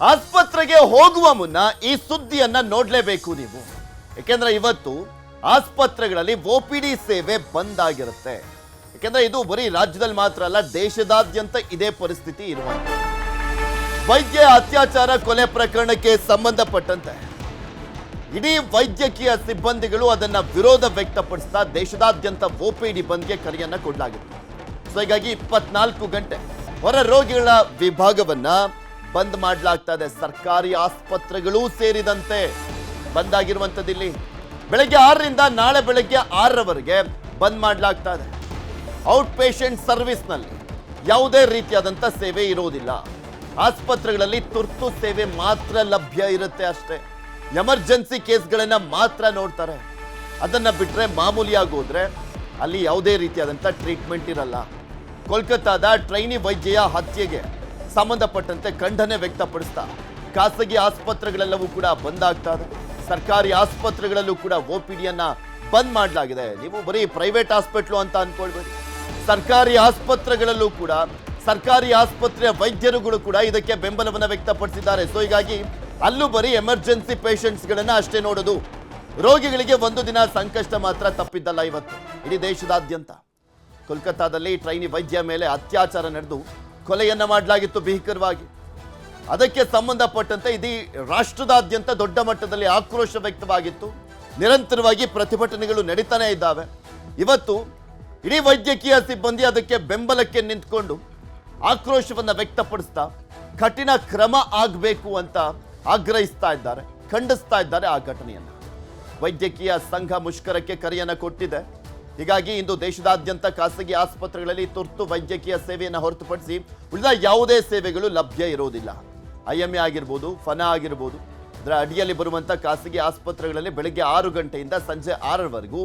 ಆಸ್ಪತ್ರೆಗೆ ಹೋಗುವ ಮುನ್ನ ಈ ಸುದ್ದಿಯನ್ನ ನೋಡಲೇಬೇಕು ನೀವು. ಯಾಕೆಂದ್ರೆ ಇವತ್ತು ಆಸ್ಪತ್ರೆಗಳಲ್ಲಿ ಒ ಪಿ ಡಿ ಸೇವೆ ಬಂದ್ ಆಗಿರುತ್ತೆ. ಯಾಕೆಂದ್ರೆ ಇದು ಬರೀ ರಾಜ್ಯದಲ್ಲಿ ಮಾತ್ರ ಅಲ್ಲ, ದೇಶದಾದ್ಯಂತ ಇದೇ ಪರಿಸ್ಥಿತಿ ಇರುವ ವೈದ್ಯ ಅತ್ಯಾಚಾರ ಕೊಲೆ ಪ್ರಕರಣಕ್ಕೆ ಸಂಬಂಧಪಟ್ಟಂತೆ ಇಡೀ ವೈದ್ಯಕೀಯ ಸಿಬ್ಬಂದಿಗಳು ಅದನ್ನ ವಿರೋಧ ವ್ಯಕ್ತಪಡಿಸ್ತಾ ದೇಶದಾದ್ಯಂತ ಒ ಪಿ ಡಿ ಬಂದ್ಗೆ ಕರೆಯನ್ನ ಕೊಡಲಾಗಿತ್ತು. ಸೊ, ಹೀಗಾಗಿ ಇಪ್ಪತ್ನಾಲ್ಕು ಗಂಟೆ ಹೊರ ರೋಗಿಗಳ ವಿಭಾಗವನ್ನ ಬಂದ್ ಮಾಡಲಾಗ್ತಾ ಇದೆ ಸರ್ಕಾರಿ ಆಸ್ಪತ್ರೆಗಳೂ ಸೇರಿದಂತೆ ಬಂದ್ ಆಗಿರುವಂಥದ್ದು ಇಲ್ಲಿ. ಬೆಳಗ್ಗೆ ಆರರಿಂದ ನಾಳೆ ಬೆಳಗ್ಗೆ ಆರರವರೆಗೆ ಬಂದ್ ಮಾಡಲಾಗ್ತಾ ಇದೆ ಔಟ್ ಪೇಷಂಟ್ ಸರ್ವಿಸ್ನಲ್ಲಿ ಯಾವುದೇ ರೀತಿಯಾದಂಥ ಸೇವೆ ಇರೋದಿಲ್ಲ ಆಸ್ಪತ್ರೆಗಳಲ್ಲಿ ತುರ್ತು ಸೇವೆ ಮಾತ್ರ ಲಭ್ಯ ಇರುತ್ತೆ ಅಷ್ಟೇ. ಎಮರ್ಜೆನ್ಸಿ ಕೇಸ್ಗಳನ್ನ ಮಾತ್ರ ನೋಡ್ತಾರೆ. ಅದನ್ನ ಬಿಟ್ಟರೆ ಮಾಮೂಲಿಯಾಗಿ ಹೋದ್ರೆ ಅಲ್ಲಿ ಯಾವುದೇ ರೀತಿಯಾದಂಥ ಟ್ರೀಟ್ಮೆಂಟ್ ಇರಲ್ಲ. ಕೋಲ್ಕತ್ತಾದ ಟ್ರೈನಿ ವೈದ್ಯೆಯ ಹತ್ಯೆಗೆ ಸಂಬಂಧಪಟ್ಟಂತೆ ಖಂಡನೆ ವ್ಯಕ್ತಪಡಿಸ್ತಾ ಖಾಸಗಿ ಆಸ್ಪತ್ರೆಗಳೆಲ್ಲವೂ ಕೂಡ ಬಂದ್ ಆಗ್ತಾ ಇದೆ. ಸರ್ಕಾರಿ ಆಸ್ಪತ್ರೆಗಳಲ್ಲೂ ಕೂಡ ಒ ಪಿ ಡಿಯನ್ನ ಬಂದ್ ಮಾಡಲಾಗಿದೆ. ನೀವು ಬರೀ ಪ್ರೈವೇಟ್ ಹಾಸ್ಪಿಟ್ಲು ಅಂತ ಅನ್ಕೊಳ್ಬೇಡಿ. ಸರ್ಕಾರಿ ಆಸ್ಪತ್ರೆಗಳಲ್ಲೂ ಕೂಡ ಸರ್ಕಾರಿ ಆಸ್ಪತ್ರೆಯ ವೈದ್ಯರುಗಳು ಕೂಡ ಇದಕ್ಕೆ ಬೆಂಬಲವನ್ನು ವ್ಯಕ್ತಪಡಿಸಿದ್ದಾರೆ. ಸೊ ಹೀಗಾಗಿ ಅಲ್ಲೂ ಬರೀ ಎಮರ್ಜೆನ್ಸಿ ಪೇಷಂಟ್ಸ್ಗಳನ್ನ ಅಷ್ಟೇ ನೋಡೋದು ರೋಗಿಗಳಿಗೆ ಒಂದು ದಿನ ಸಂಕಷ್ಟ ಮಾತ್ರ ತಪ್ಪಿದ್ದಲ್ಲ ಇವತ್ತು. ಇಡೀ ದೇಶದಾದ್ಯಂತ. ಕೋಲ್ಕತ್ತಾದಲ್ಲಿ ಟ್ರೈನಿ ವೈದ್ಯ ಮೇಲೆ ಅತ್ಯಾಚಾರ ನಡೆದು ಕೊಲೆಯನ್ನ ಮಾಡಲಾಗಿತ್ತು ಭೀಕರವಾಗಿ. ಅದಕ್ಕೆ ಸಂಬಂಧಪಟ್ಟಂತೆ ಇಡೀ ರಾಷ್ಟ್ರದಾದ್ಯಂತ ದೊಡ್ಡ ಮಟ್ಟದಲ್ಲಿ ಆಕ್ರೋಶ ವ್ಯಕ್ತವಾಗಿತ್ತು. ನಿರಂತರವಾಗಿ ಪ್ರತಿಭಟನೆಗಳು ನಡೀತಾನೆ ಇದ್ದಾವೆ. ಇವತ್ತು ಇಡೀ ವೈದ್ಯಕೀಯ ಸಿಬ್ಬಂದಿ ಅದಕ್ಕೆ ಬೆಂಬಲಕ್ಕೆ ನಿಂತ್ಕೊಂಡು ಆಕ್ರೋಶವನ್ನು ವ್ಯಕ್ತಪಡಿಸ್ತಾ ಕಠಿಣ ಕ್ರಮ ಆಗಬೇಕು ಅಂತ ಆಗ್ರಹಿಸ್ತಾ ಇದ್ದಾರೆ, ಖಂಡಿಸ್ತಾ ಇದ್ದಾರೆ ಆ ಘಟನೆಯನ್ನು. ವೈದ್ಯಕೀಯ ಸಂಘ ಮುಷ್ಕರಕ್ಕೆ ಕರೆಯನ್ನು ಕೊಟ್ಟಿದೆ. ಹೀಗಾಗಿ ಇಂದು ದೇಶದಾದ್ಯಂತ ಖಾಸಗಿ ಆಸ್ಪತ್ರೆಗಳಲ್ಲಿ ತುರ್ತು ವೈದ್ಯಕೀಯ ಸೇವೆಯನ್ನು ಹೊರತುಪಡಿಸಿ ಉಳಿದ ಯಾವುದೇ ಸೇವೆಗಳು ಲಭ್ಯ ಇರುವುದಿಲ್ಲ. ಐ ಎಂ ಎ ಆಗಿರ್ಬೋದು, ಫನ ಆಗಿರ್ಬೋದು, ಅದರ ಅಡಿಯಲ್ಲಿ ಬರುವಂಥ ಖಾಸಗಿ ಆಸ್ಪತ್ರೆಗಳಲ್ಲಿ ಬೆಳಗ್ಗೆ ಆರು ಗಂಟೆಯಿಂದ ಸಂಜೆ ಆರರವರೆಗೂ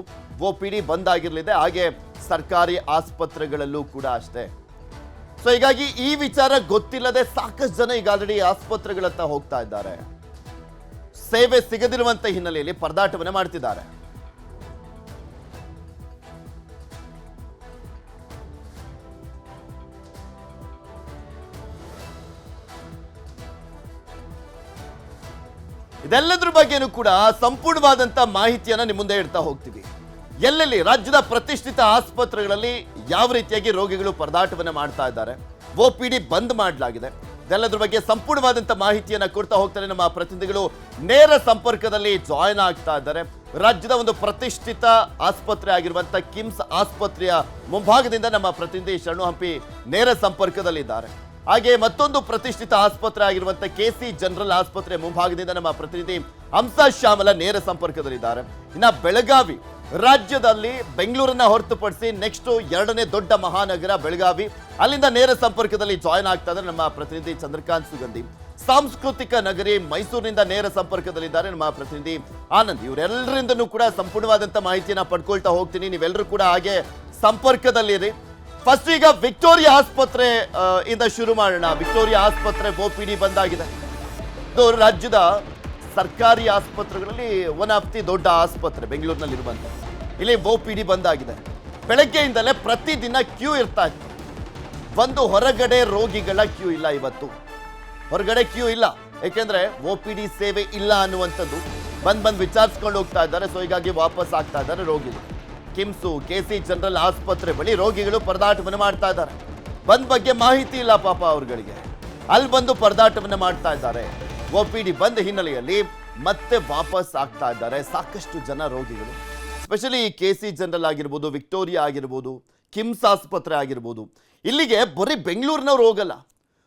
ಒ ಪಿ ಡಿ ಬಂದ್ ಆಗಿರಲಿದೆ. ಹಾಗೆ ಸರ್ಕಾರಿ ಆಸ್ಪತ್ರೆಗಳಲ್ಲೂ ಕೂಡ ಅಷ್ಟೇ. ಸೊ ಹೀಗಾಗಿ ಈ ವಿಚಾರ ಗೊತ್ತಿಲ್ಲದೆ ಸಾಕಷ್ಟು ಜನ ಈಗ ಆಲ್ರೆಡಿ ಆಸ್ಪತ್ರೆಗಳತ್ತ ಹೋಗ್ತಾ ಇದ್ದಾರೆ. ಸೇವೆ ಸಿಗದಿರುವಂಥ ಹಿನ್ನೆಲೆಯಲ್ಲಿ ಪರದಾಟವನ್ನು ಮಾಡ್ತಿದ್ದಾರೆ. ಇದೆಲ್ಲದ್ರ ಬಗ್ಗೆನೂ ಕೂಡ ಸಂಪೂರ್ಣವಾದಂತ ಮಾಹಿತಿಯನ್ನ ನಿಮ್ಮ ಮುಂದೆ ಇಡ್ತಾ ಹೋಗ್ತೀವಿ. ಎಲ್ಲೆಲ್ಲಿ ರಾಜ್ಯದ ಪ್ರತಿಷ್ಠಿತ ಆಸ್ಪತ್ರೆಗಳಲ್ಲಿ ಯಾವ ರೀತಿಯಾಗಿ ರೋಗಿಗಳು ಪರದಾಟವನ್ನು ಮಾಡ್ತಾ ಇದ್ದಾರೆ, ಒ ಪಿ ಡಿ ಬಂದ್ ಮಾಡಲಾಗಿದೆ, ಇದೆಲ್ಲದ್ರ ಬಗ್ಗೆ ಸಂಪೂರ್ಣವಾದಂಥ ಮಾಹಿತಿಯನ್ನ ಕೊಡ್ತಾ ಹೋಗ್ತಾರೆ ನಮ್ಮ ಪ್ರತಿನಿಧಿಗಳು. ನೇರ ಸಂಪರ್ಕದಲ್ಲಿ ಜಾಯ್ನ್ ಆಗ್ತಾ ಇದ್ದಾರೆ. ರಾಜ್ಯದ ಒಂದು ಪ್ರತಿಷ್ಠಿತ ಆಸ್ಪತ್ರೆ ಆಗಿರುವಂಥ ಕಿಮ್ಸ್ ಆಸ್ಪತ್ರೆಯ ಮುಂಭಾಗದಿಂದ ನಮ್ಮ ಪ್ರತಿನಿಧಿ ಶರಣು ಹಂಪಿ ನೇರ ಸಂಪರ್ಕದಲ್ಲಿದ್ದಾರೆ. ಹಾಗೆ ಮತ್ತೊಂದು ಪ್ರತಿಷ್ಠಿತ ಆಸ್ಪತ್ರೆ ಆಗಿರುವಂತ ಕೆಸಿ ಜನರಲ್ ಆಸ್ಪತ್ರೆ ಮುಂಭಾಗದಿಂದ ನಮ್ಮ ಪ್ರತಿನಿಧಿ ಹಂಸ ಶ್ಯಾಮಲ ನೇರ ಸಂಪರ್ಕದಲ್ಲಿದ್ದಾರೆ. ಇನ್ನ ಬೆಳಗಾವಿ ರಾಜ್ಯದಲ್ಲಿ ಬೆಂಗಳೂರನ್ನ ಹೊರತುಪಡಿಸಿ ನೆಕ್ಸ್ಟ್ ಎರಡನೇ ದೊಡ್ಡ ಮಹಾನಗರ ಬೆಳಗಾವಿ. ಅಲ್ಲಿಂದ ನೇರ ಸಂಪರ್ಕದಲ್ಲಿ ಜಾಯ್ನ್ ಆಗ್ತಾ ಇದ್ದಾರೆ ನಮ್ಮ ಪ್ರತಿನಿಧಿ ಚಂದ್ರಕಾಂತ್ ಸುಗಂಧಿ. ಸಾಂಸ್ಕೃತಿಕ ನಗರಿ ಮೈಸೂರಿನಿಂದ ನೇರ ಸಂಪರ್ಕದಲ್ಲಿದ್ದಾರೆ ನಮ್ಮ ಪ್ರತಿನಿಧಿ ಆನಂದ್. ಇವರೆಲ್ಲರಿಂದನೂ ಕೂಡ ಸಂಪೂರ್ಣವಾದಂತ ಮಾಹಿತಿಯನ್ನ ಪಡ್ಕೊಳ್ತಾ ಹೋಗ್ತೀನಿ. ನೀವೆಲ್ಲರೂ ಕೂಡ ಹಾಗೆ ಸಂಪರ್ಕದಲ್ಲಿರಿ. ಫಸ್ಟ್ ಈಗ ವಿಕ್ಟೋರಿಯಾ ಆಸ್ಪತ್ರೆ ಇಂದ ಶುರು ಮಾಡೋಣ. ವಿಕ್ಟೋರಿಯಾ ಆಸ್ಪತ್ರೆ ಒ ಪಿ ಡಿ ಬಂದಾಗಿದೆ. ಇದು ರಾಜ್ಯದ ಸರ್ಕಾರಿ ಆಸ್ಪತ್ರೆಗಳಲ್ಲಿ ಒನ್ ಆಫ್ ದಿ ದೊಡ್ಡ ಆಸ್ಪತ್ರೆ ಬೆಂಗಳೂರಿನಲ್ಲಿರುವಂಥ ಇಲ್ಲಿ ಒ ಪಿ ಡಿ ಬಂದಾಗಿದೆ. ಬೆಳಗ್ಗೆಯಿಂದಲೇ ಪ್ರತಿದಿನ ಕ್ಯೂ ಇರ್ತಾ ಇತ್ತು ಒಂದು ಹೊರಗಡೆ ರೋಗಿಗಳ ಕ್ಯೂ ಇಲ್ಲ ಇವತ್ತು. ಹೊರಗಡೆ ಕ್ಯೂ ಇಲ್ಲ. ಯಾಕೆಂದ್ರೆ ಒ ಪಿ ಡಿ ಸೇವೆ ಇಲ್ಲ ಅನ್ನುವಂಥದ್ದು ಬಂದ್ ಬಂದ್ ವಿಚಾರಿಸ್ಕೊಂಡು ಹೋಗ್ತಾ ಇದ್ದಾರೆ. ಸೊ ಹೀಗಾಗಿ ವಾಪಸ್ ಆಗ್ತಾ ಇದ್ದಾರೆ ರೋಗಿಗಳು. ಕಿಮ್ಸು ಕೆ ಸಿ ಜನರಲ್ ಆಸ್ಪತ್ರೆ ಬಳಿ ರೋಗಿಗಳು ಪರದಾಟವನ್ನು ಮಾಡ್ತಾ ಇದ್ದಾರೆ. ಬಂದ್ ಬಗ್ಗೆ ಮಾಹಿತಿ ಇಲ್ಲ ಪಾಪ ಅವ್ರುಗಳಿಗೆ. ಅಲ್ಲಿ ಬಂದು ಪರದಾಟವನ್ನು ಮಾಡ್ತಾ ಇದ್ದಾರೆ. ಒ ಪಿ ಬಂದ್ ಹಿನ್ನೆಲೆಯಲ್ಲಿ ಮತ್ತೆ ವಾಪಸ್ ಆಗ್ತಾ ಇದ್ದಾರೆ ಸಾಕಷ್ಟು ಜನ ರೋಗಿಗಳು. ಸ್ಪೆಷಲಿ ಕೆ ಸಿ ಜನರಲ್ ಆಗಿರ್ಬೋದು, ವಿಕ್ಟೋರಿಯಾ ಆಗಿರ್ಬೋದು, ಕಿಮ್ಸ್ ಆಸ್ಪತ್ರೆ ಆಗಿರ್ಬೋದು. ಇಲ್ಲಿಗೆ ಬರೀ ಬೆಂಗಳೂರಿನವ್ರು ಹೋಗಲ್ಲ.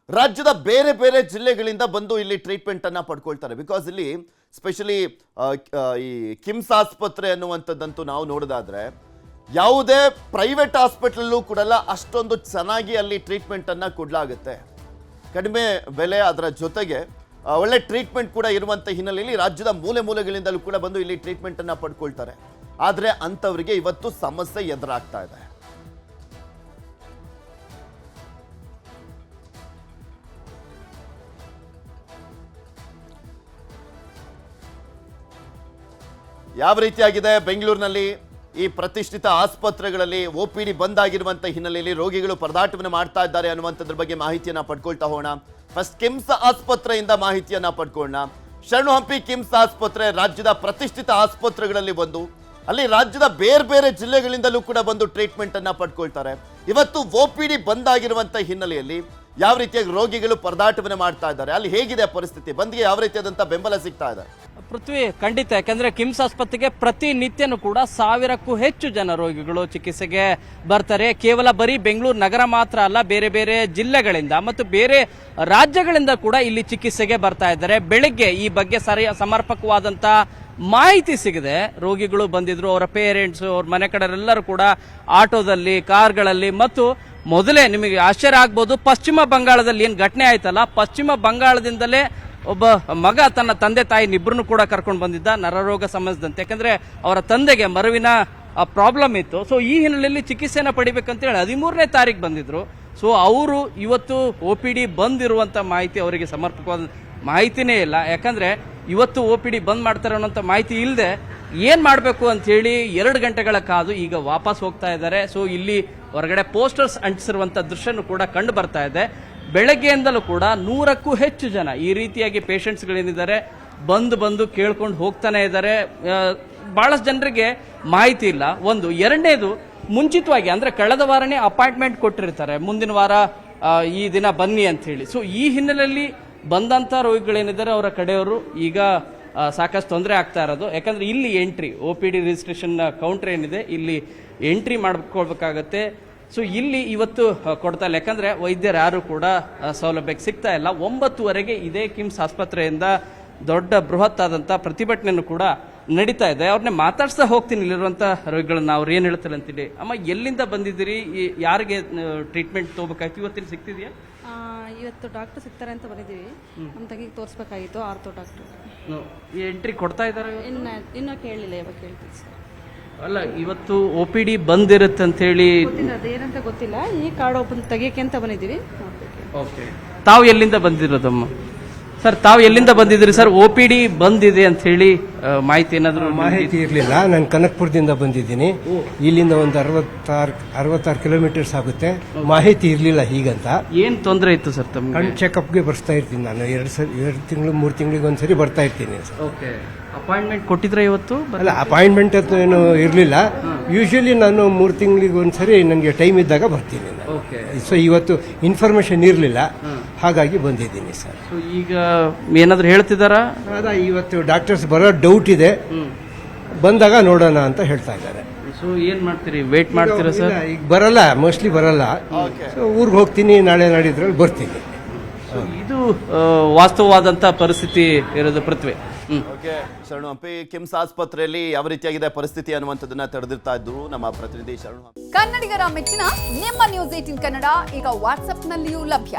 ರಾಜ್ಯದ ಬೇರೆ ಬೇರೆ ಜಿಲ್ಲೆಗಳಿಂದ ಬಂದು ಇಲ್ಲಿ ಟ್ರೀಟ್ಮೆಂಟನ್ನು ಪಡ್ಕೊಳ್ತಾರೆ. ಬಿಕಾಸ್ ಇಲ್ಲಿ ಸ್ಪೆಷಲಿ ಈ ಕಿಮ್ಸ್ ಆಸ್ಪತ್ರೆ ಅನ್ನುವಂಥದ್ದಂತೂ ನಾವು ನೋಡೋದಾದ್ರೆ, ಯಾವುದೇ ಪ್ರೈವೇಟ್ ಹಾಸ್ಪಿಟಲ್ಲೂ ಕೂಡಲ್ಲ ಅಷ್ಟೊಂದು ಚೆನ್ನಾಗಿ ಅಲ್ಲಿ ಟ್ರೀಟ್ಮೆಂಟ್ ಅನ್ನ ಕೊಡಲಾಗುತ್ತೆ. ಕಡಿಮೆ ಬೆಲೆ ಅದರ ಜೊತೆಗೆ ಒಳ್ಳೆ ಟ್ರೀಟ್ಮೆಂಟ್ ಕೂಡ ಇರುವಂಥ ಹಿನ್ನೆಲೆಯಲ್ಲಿ ರಾಜ್ಯದ ಮೂಲೆ ಮೂಲೆಗಳಿಂದಲೂ ಕೂಡ ಬಂದು ಇಲ್ಲಿ ಟ್ರೀಟ್ಮೆಂಟ್ ಅನ್ನ ಪಡ್ಕೊಳ್ತಾರೆ. ಆದರೆ ಅಂಥವರಿಗೆ ಇವತ್ತು ಸಮಸ್ಯೆ ಎದುರಾಗ್ತಾ ಇದೆ. ಯಾವ ರೀತಿಯಾಗಿದೆ ಬೆಂಗಳೂರಿನಲ್ಲಿ ಈ ಪ್ರತಿಷ್ಠಿತ ಆಸ್ಪತ್ರೆಗಳಲ್ಲಿ ಒ ಪಿ ಡಿ ಬಂದ್ ಆಗಿರುವಂಥ ಹಿನ್ನೆಲೆಯಲ್ಲಿ ರೋಗಿಗಳು ಪರದಾಟವನ್ನು ಮಾಡ್ತಾ ಇದ್ದಾರೆ ಅನ್ನುವಂಥದ್ರ ಬಗ್ಗೆ ಮಾಹಿತಿಯನ್ನ ಪಡ್ಕೊಳ್ತಾ ಹೋಗೋಣ. ಫಸ್ಟ್ ಕಿಮ್ಸ್ ಆಸ್ಪತ್ರೆಯಿಂದ ಮಾಹಿತಿಯನ್ನ ಪಡ್ಕೊಳ್ಳೋಣ ಶರಣು ಹಂಪಿ ಕಿಮ್ಸ್ ಆಸ್ಪತ್ರೆ ರಾಜ್ಯದ ಪ್ರತಿಷ್ಠಿತ ಆಸ್ಪತ್ರೆಗಳಲ್ಲಿ ಬಂದು ಅಲ್ಲಿ ರಾಜ್ಯದ ಬೇರೆ ಬೇರೆ ಜಿಲ್ಲೆಗಳಿಂದಲೂ ಕೂಡ ಬಂದು ಟ್ರೀಟ್ಮೆಂಟ್ ಅನ್ನ ಪಡ್ಕೊಳ್ತಾರೆ. ಇವತ್ತು ಒ ಪಿ ಡಿ ಬಂದ್ ಬಂದಾಗಿರುವಂತ ಹಿನ್ನೆಲೆಯಲ್ಲಿ ಯಾವ ರೀತಿಯಾಗಿ ರೋಗಿಗಳು ಪರದಾಟವನ್ನು ಮಾಡ್ತಾ ಇದ್ದಾರೆ, ಅಲ್ಲಿ ಹೇಗಿದೆ ಪರಿಸ್ಥಿತಿ, ಬಂದ್ಗೆ ಯಾವ ರೀತಿಯಾದಂಥ ಬೆಂಬಲ ಸಿಗ್ತಾ ಇದೆ? ಪೃಥ್ವಿ, ಖಂಡಿತ. ಯಾಕಂದ್ರೆ ಕಿಮ್ಸ್ ಆಸ್ಪತ್ರೆಗೆ ಪ್ರತಿನಿತ್ಯನೂ ಕೂಡ ಸಾವಿರಕ್ಕೂ ಹೆಚ್ಚು ಜನ ರೋಗಿಗಳು ಚಿಕಿತ್ಸೆಗೆ ಬರ್ತಾರೆ. ಕೇವಲ ಬರೀ ಬೆಂಗಳೂರು ನಗರ ಮಾತ್ರ ಅಲ್ಲ, ಬೇರೆ ಬೇರೆ ಜಿಲ್ಲೆಗಳಿಂದ ಮತ್ತು ಬೇರೆ ರಾಜ್ಯಗಳಿಂದ ಕೂಡ ಇಲ್ಲಿ ಚಿಕಿತ್ಸೆಗೆ ಬರ್ತಾ ಇದ್ದಾರೆ. ಬೆಳಿಗ್ಗೆ ಈ ಬಗ್ಗೆ ಸರಿ ಸಮರ್ಪಕವಾದಂತ ಮಾಹಿತಿ ಸಿಗದೆ. ರೋಗಿಗಳು ಬಂದಿದ್ರು, ಅವರ ಪೇರೆಂಟ್ಸ್ ಅವ್ರ ಮನೆ ಕಡೆಯವರೆಲ್ಲರೂ ಕೂಡ ಆಟೋದಲ್ಲಿ, ಕಾರ್ಗಳಲ್ಲಿ ಮತ್ತು ಮೊದಲೇ ನಿಮಗೆ ಆಶ್ಚರ್ಯ ಆಗ್ಬೋದು, ಪಶ್ಚಿಮ ಬಂಗಾಳದಲ್ಲಿ ಏನು ಘಟನೆ ಆಯ್ತಲ್ಲ, ಪಶ್ಚಿಮ ಬಂಗಾಳದಿಂದಲೇ ಒಬ್ಬ ಮಗ ತನ್ನ ತಂದೆ ತಾಯಿ ಇಬ್ಬರನ್ನು ಕೂಡ ಕರ್ಕೊಂಡು ಬಂದಿದ್ದ ನರರೋಗ ಸಂಬಂಧಿಸಿದಂತೆ ಯಾಕಂದ್ರೆ ಅವರ ತಂದೆಗೆ ಮರುವಿನ ಪ್ರಾಬ್ಲಮ್ ಇತ್ತು. ಸೊ ಈ ಹಿನ್ನೆಲೆಯಲ್ಲಿ ಚಿಕಿತ್ಸೆನ ಪಡಿಬೇಕಂತ ಹೇಳಿ ಹದಿಮೂರನೇ ತಾರೀಕು ಬಂದಿದ್ರು. ಸೊ ಅವರು ಇವತ್ತು ಒ ಪಿ ಡಿ ಬಂದಿರುವಂತ ಮಾಹಿತಿ ಅವರಿಗೆ ಸಮರ್ಪಕವಾದ ಮಾಹಿತಿನೇ ಇಲ್ಲ. ಯಾಕಂದ್ರೆ ಇವತ್ತು ಒ ಪಿ ಡಿ ಬಂದ್ ಮಾಡ್ತಾರೆ ಅನ್ನೋಂಥ ಮಾಹಿತಿ ಇಲ್ಲದೆ ಏನ್ ಮಾಡಬೇಕು ಹೇಳಿ ಎರಡು ಗಂಟೆಗಳ ಕಾದು ಈಗ ವಾಪಸ್ ಹೋಗ್ತಾ ಇದ್ದಾರೆ. ಸೊ ಇಲ್ಲಿ ಹೊರಗಡೆ ಪೋಸ್ಟರ್ಸ್ ಅಂಟಿಸಿರುವಂತ ದೃಶ್ಯನೂ ಕೂಡ ಕಂಡು ಬರ್ತಾ ಇದೆ. ಬೆಳಗ್ಗೆಯಿಂದಲೂ ಕೂಡ ನೂರಕ್ಕೂ ಹೆಚ್ಚು ಜನ ಈ ರೀತಿಯಾಗಿ ಪೇಷಂಟ್ಸ್ಗಳೇನಿದ್ದಾರೆ, ಬಂದು ಬಂದು ಕೇಳ್ಕೊಂಡು ಹೋಗ್ತಾನೆ ಇದ್ದಾರೆ. ಭಾಳಷ್ಟು ಜನರಿಗೆ ಮಾಹಿತಿ ಇಲ್ಲ. ಒಂದು, ಎರಡನೇದು, ಮುಂಚಿತವಾಗಿ ಅಂದರೆ ಕಳೆದ ವಾರನೇ ಅಪಾಯಿಂಟ್ಮೆಂಟ್ ಕೊಟ್ಟಿರ್ತಾರೆ. ಮುಂದಿನ ವಾರ ಈ ದಿನ ಬನ್ನಿ ಅಂತ ಹೇಳಿ ಸೊ ಈ ಹಿನ್ನೆಲೆಯಲ್ಲಿ ಬಂದಂಥ ರೋಗಿಗಳೇನಿದ್ದಾರೆ ಅವರ ಕಡೆಯವರು ಈಗ ಸಾಕಷ್ಟು ತೊಂದರೆ ಆಗ್ತಾ ಇರೋದು. ಯಾಕಂದರೆ ಇಲ್ಲಿ entry O P D registration counter ಏನಿದೆ, ಇಲ್ಲಿ ಎಂಟ್ರಿ ಮಾಡ್ಕೊಳ್ಬೇಕಾಗತ್ತೆ. ಸೊ ಇಲ್ಲಿ ಇವತ್ತು ಕೊಡ್ತಾ ಇಲ್ಲ. ಯಾಕಂದ್ರೆ ವೈದ್ಯರು ಯಾರು ಕೂಡ ಸೌಲಭ್ಯಕ್ಕೆ ಸಿಗ್ತಾ ಇಲ್ಲ. ಒಂಬತ್ತುವರೆಗೆ ಇದೇ ಕಿಮ್ಸ್ ಆಸ್ಪತ್ರೆಯಿಂದ ದೊಡ್ಡ ಬೃಹತ್ ಆದಂತ ಪ್ರತಿಭಟನೆಯನ್ನು ಕೂಡ ನಡೀತಾ ಇದೆ. ಅವ್ರನ್ನೇ ಮಾತಾಡ್ಸ್ತಾ ಹೋಗ್ತೀನಿ ಇಲ್ಲಿರುವಂತ ರೋಗಿಗಳನ್ನ. ಅವ್ರು ಏನ್ ಹೇಳ್ತಾರೆ ಅಂತೇಳಿ ಅಮ್ಮ ಎಲ್ಲಿಂದ ಬಂದಿದ್ದೀರಿ? ಯಾರಿಗೆ ಟ್ರೀಟ್ಮೆಂಟ್ ತಗೋಬೇಕಾಯ್ತು? ಇವತ್ತಿನ ಸಿಗ್ತಿದ್ಯಾ? ಇವತ್ತು ಡಾಕ್ಟರ್ ಸಿಗ್ತಾರೆ ಅಂತ ಬಂದಿದ್ದೀವಿ ನಮ್ಮ ತಂಗಿಗೆ ತೋರಿಸ್ಬೇಕಾಗಿತ್ತು ಆರ್ಥೋ ಡಾಕ್ಟರ್ ಎಂಟ್ರಿ ಕೊಡ್ತಾ ಇದ್ದಾರೆ ಇನ್ನು ಇನ್ನೂ ಕೇಳಲಿಲ್ಲ ಇವಾಗ ಕೇಳ್ತೀವಿ ಸರ್. ಅಲ್ಲ ಇವತ್ತು ಒ ಪಿ ಡಿ ಬಂದಿರುತ್ತೆ ಅಂತ ಹೇಳಿ ಗೊತ್ತಿಲ್ಲ ಅದೇನಂತ ಗೊತ್ತಿಲ್ಲ. ಈ ಕಾರ್ಡ್ ಓಪನ್ ತೆಗಿಯಕ್ಕೆ ಅಂತ ಬಂದಿದ್ದೀವಿ. ಓಕೆ ತಾವು ಎಲ್ಲಿಂದ ಬಂದಿರೋದಮ್ಮ? ಸರ್ ತಾವು ಎಲ್ಲಿಂದ ಬಂದಿದ್ದೀರಿ? ಸರ್ ಒ ಪಿ ಡಿ ಬಂದಿದೆ ಅಂತ ಹೇಳಿ ಮಾಹಿತಿ ಏನಾದರೂ ಮಾಹಿತಿ ಇರಲಿಲ್ಲ. ನಾನು ಕನಕ್ಪುರದಿಂದ ಬಂದಿದ್ದೀನಿ. ಇಲ್ಲಿಂದ ಒಂದು ಅರವತ್ತಾರು ಅರವತ್ತಾರು ಕಿಲೋಮೀಟರ್ಸ್ ಆಗುತ್ತೆ. ಮಾಹಿತಿ ಇರಲಿಲ್ಲ ಹೀಗಂತ. ಏನು ತೊಂದರೆ ಇತ್ತು ಸರ್ ತಮ್ಮ ಕಣ್ ಚೆಕಪ್ಗೆ ಬರ್ತಾ ಇರ್ತೀನಿ ನಾನು. ಎರಡು ಸರಿ ಎರಡು ತಿಂಗಳು ಮೂರು ತಿಂಗಳಿಗೆ ಒಂದ್ಸರಿ ಬರ್ತಾ ಇರ್ತೀನಿ ಸರ್. ಓಕೆ. ಅಪಾಯಿಂಟ್ಮೆಂಟ್ ಕೊಟ್ಟಿದ್ರೆ ಇವತ್ತು? ಅಲ್ಲ ಅಪಾಯಿಂಟ್ಮೆಂಟ್ ಅಂತ ಏನು ಇರಲಿಲ್ಲ. ಯೂಶಲಿ ನಾನು ಮೂರು ತಿಂಗಳಿಗೆ ಒಂದ್ಸರಿ ನನಗೆ ಟೈಮ್ ಇದ್ದಾಗ ಬರ್ತೀನಿ ಓಕೆ. ಸೊ ಇವತ್ತು ಇನ್ಫಾರ್ಮೇಶನ್ ಇರಲಿಲ್ಲ. ಹಾಗಾಗಿ ಬಂದಿದ್ದೀನಿ ಸರ್. ಈಗ ಏನಾದರೂ ಹೇಳ್ತಿದ್ದಾರಾ ಇವತ್ತು ಡಾಕ್ಟರ್ಸ್ ಬರೋ ಡೌಟ್ ಇದೆ. ಬಂದಾಗ ನೋಡೋಣ ಅಂತ ಹೇಳ್ತಾ ಇದ್ದಾರೆ. ಸೊ ಏನ್ ಮಾಡ್ತೀರಿ? ವೇಟ್ ಮಾಡ್ತೀರಾ ಸರ್ ಈಗ ಬರಲ್ಲ ಮೋಸ್ಟ್ಲಿ ಬರಲ್ಲ. ಸೊ ಊರಿಗೆ ಹೋಗ್ತೀನಿ ನಾಳೆ ನಾಡಿದ್ರಲ್ಲಿ ಬರ್ತೀನಿ. ಸೊ ಇದು ವಾಸ್ತವವಾದಂತ ಪರಿಸ್ಥಿತಿ ಇರೋದು ಪೃಥ್ವಿ. ಓಕೆ ಶರಣು ಹಂಪಿ ಕಿಮ್ಸ್ ಆಸ್ಪತ್ರೆಯಲ್ಲಿ ಯಾವ ರೀತಿಯಾಗಿದೆ ಪರಿಸ್ಥಿತಿ ಅನ್ನುವಂಥದ್ದನ್ನ ತಡೆದಿರ್ತಾ ಇದ್ರು ನಮ್ಮ ಪ್ರತಿನಿಧಿ ಶರಣು ಕನ್ನಡಿಗರ ಮೆಚ್ಚಿನ ನಿಮ್ಮ ನ್ಯೂಸ್ ಏಟಿನ್ ಕನ್ನಡ ಈಗ ವಾಟ್ಸ್ಆಪ್ನಲ್ಲಿಯೂ ಲಭ್ಯ.